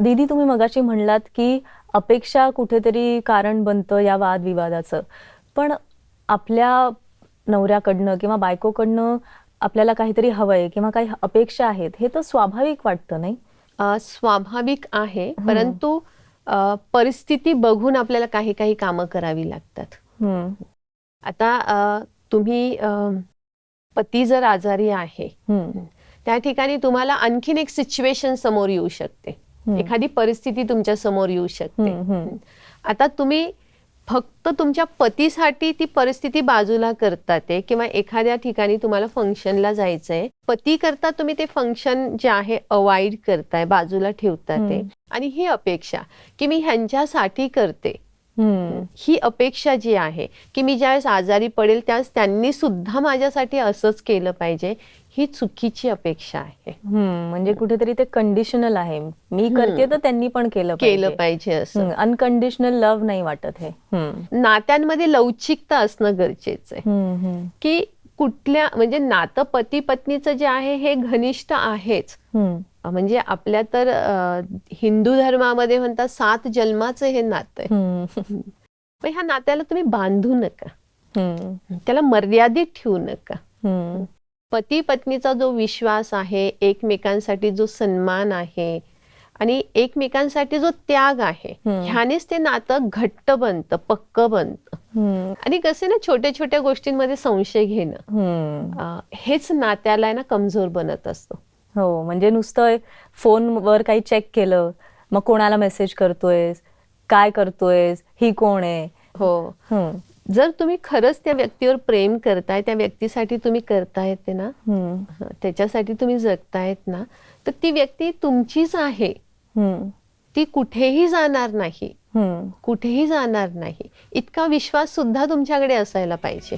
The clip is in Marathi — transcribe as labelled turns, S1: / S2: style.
S1: दीदी तुम्ही मगाशी म्हणलात की अपेक्षा कुठेतरी कारण बनतं या वादविवादाचं. पण आपल्या नवऱ्याकडनं किंवा बायकोकडनं आपल्याला काहीतरी हवंय किंवा काही अपेक्षा आहेत हे तर स्वाभाविक वाटतं नाही?
S2: स्वाभाविक आहे परंतु परिस्थिती बघून आपल्याला काही काही कामं करावी लागतात. आता तुम्ही पती जर आजारी आहे त्या ठिकाणी तुम्हाला आणखीन एक सिच्युएशन समोर येऊ शकते. एखादी परिस्थिती तुमच्यासमोर येऊ शकते. आता तुम्ही फक्त तुमच्या पतीसाठी ती परिस्थिती बाजूला करतात किंवा एखाद्या ठिकाणी तुम्हाला फंक्शनला जायचंय पती करता तुम्ही ते फंक्शन जे आहे अवॉइड करताय बाजूला आहे
S1: हम्म.
S2: आणि ही अपेक्षा की मी ह्यांच्यासाठी करते ही अपेक्षा जी आहे की मी ज्यावेळेस आजारी पडेल त्यावेळेस त्यांनी सुद्धा माझ्यासाठी असंच केलं पाहिजे ही चुकीची अपेक्षा आहे.
S1: म्हणजे कुठेतरी ते कंडिशनल आहे. मी करते तर त्यांनी पण केलं
S2: केलं पाहिजे असं.
S1: अनकंडिशनल लव्ह नाही वाटत हे.
S2: नात्यांमध्ये लवचिकता असणं गरजेचं आहे. की कुठल्या म्हणजे नातं पती पत्नीचं जे आहे हे घनिष्ठ आहेच. म्हणजे आपल्या तर हिंदू धर्मामध्ये म्हणतात सात जन्माचं हे नातं आहे. पण ह्या नात्याला तुम्ही बांधू नका. त्याला मर्यादित ठेवू नका. पती पत्नीचा जो विश्वास आहे एकमेकांसाठी जो सन्मान आहे आणि एकमेकांसाठी जो त्याग आहे. ह्यानेच ते नातं घट्ट बनतं पक्क बनतं. आणि कसे ना छोट्या छोट्या गोष्टींमध्ये संशय घेणं हेच नात्याला ना कमजोर बनत असतो.
S1: हो म्हणजे नुसतं फोनवर काही चेक केलं मग कोणाला मेसेज करतोयस काय करतोयस ही कोण आहे?
S2: हो. जर तुम्ही खरंच त्या व्यक्तीवर प्रेम करताय त्या व्यक्तीसाठी तुम्ही करतायत ते ना
S1: हम्म,
S2: हं, त्याच्यासाठी तुम्ही जगतायत ना तर ती व्यक्ती तुमचीच आहे.
S1: हम्म,
S2: ती कुठेही जाणार नाही.
S1: हम्म.
S2: कुठेही जाणार नाही. इतका विश्वास सुद्धा तुमच्याकडे असायला पाहिजे.